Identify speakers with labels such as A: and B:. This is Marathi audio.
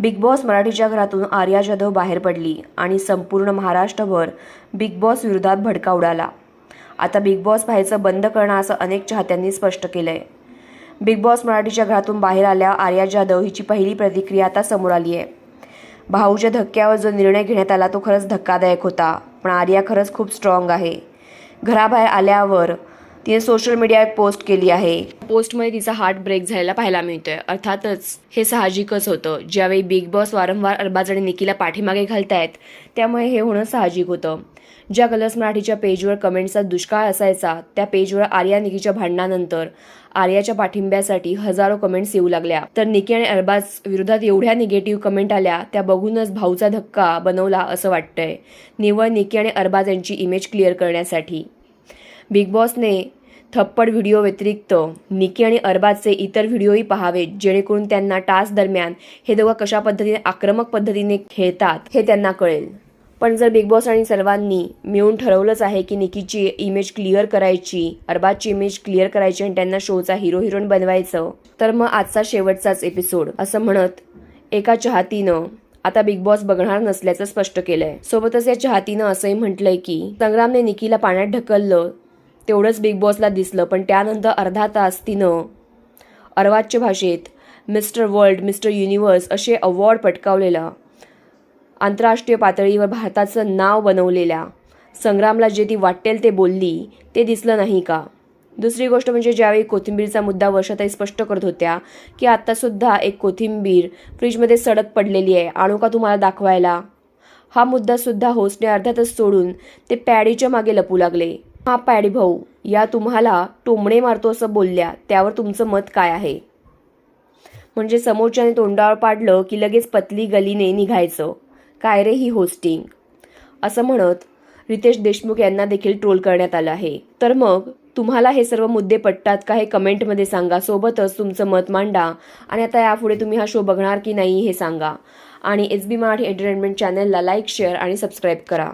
A: बिग बॉस मराठीच्या घरातून आर्या जाधव बाहेर पडली आणि संपूर्ण महाराष्ट्रभर बिग बॉस विरोधात भडका उडाला. आता बिग बॉस पाहायचं बंद करणं असं अनेक चाहत्यांनी स्पष्ट केलंय. बिग बॉस मराठीच्या घरातून बाहेर आल्या आर्या जाधव हिची पहिली प्रतिक्रिया आता समोर आली आहे. भाऊच्या धक्क्यावर जो निर्णय घेण्यात आला तो खरंच धक्कादायक होता पण आर्या खरंच खूप स्ट्रॉंग आहे. घराबाहेर आल्यावर तिने सोशल मीडियावर पोस्ट केली आहे. पोस्टमध्ये तिचा हार्ट ब्रेक झालेला पाहायला मिळतोय. अर्थातच हे साहजिकच होतं. ज्यावेळी बिग बॉस वारंवार अरबाज आणि निकीला पाठीमागे घालतायत त्यामुळे हे होणं साहजिक होतं. ज्या कलर्स मराठीच्या पेजवर कमेंट्सचा दुष्काळ असायचा त्या पेजवर आर्या निकीच्या भांडणानंतर आर्याच्या पाठिंब्यासाठी हजारो कमेंट्स येऊ लागल्या. तर निकी आणि अरबाज विरोधात एवढ्या निगेटिव्ह कमेंट आल्या त्या बघूनच भाऊचा धक्का बनवला असं वाटतंय. निव्वळ निकी आणि अरबाज यांची इमेज क्लिअर करण्यासाठी. बिग बॉसने थप्पड व्हिडिओ व्यतिरिक्त निकी आणि अरबाजचे इतर व्हिडिओही पाहावेत जेणेकरून त्यांना टास्क दरम्यान हे दोघं कशा पद्धतीने आक्रमक पद्धतीने खेळतात हे त्यांना कळेल. पण जर बिग बॉस आणि सर्वांनी मिळून ठरवलंच आहे की निकीची इमेज क्लिअर करायची अरबाजची इमेज क्लिअर करायची आणि त्यांना शोचा हिरो हिरोईन बनवायचं तर मग आजचा शेवटचाच एपिसोड असं म्हणत एका चाहतीनं आता बिग बॉस बघणार नसल्याचं स्पष्ट केलंय. सोबतच या चाहतीनं असंही म्हटलंय की संग्रामने निकीला पाण्यात ढकललं तेवढंच बिग बॉसला दिसलं पण त्यानंतर अर्धा तास तिनं अर्वाच्य भाषेत मिस्टर वर्ल्ड मिस्टर युनिवर्स असे अवॉर्ड पटकावलेला आंतरराष्ट्रीय पातळीवर भारताचं नाव बनवलेल्या संग्रामला जे ती वाटेल ते बोलली ते दिसलं नाही का? दुसरी गोष्ट म्हणजे ज्यावेळी कोथिंबीरचा मुद्दा वर्षाताई स्पष्ट करत होत्या की आत्तासुद्धा एक कोथिंबीर फ्रीजमध्ये सडक पडलेली आहे आणू का तुम्हाला दाखवायला? हा मुद्दासुद्धा होस्टने अर्ध्यातच सोडून ते पॅडीच्या मागे लपू लागले. हा पॅडी भाऊ या तुम्हाला टोमणे मारतो असं बोलल्या त्यावर तुमचं मत काय आहे? म्हणजे समोरच्याने तोंडावर पाडलं की लगेच पतली गलीने निघायचं. काय रे ही होस्टिंग असं म्हणत रितेश देशमुख यांना देखील ट्रोल करण्यात आलं आहे. तर मग तुम्हाला हे सर्व मुद्दे पटतात का हे कमेंटमध्ये सांगा. सोबतच तुमचं मत मांडा आणि आता यापुढे तुम्ही हा शो बघणार की नाही हे सांगा. आणि एस बी मराठी एंटरटेनमेंट चॅनलला लाईक शेअर आणि सबस्क्राईब करा.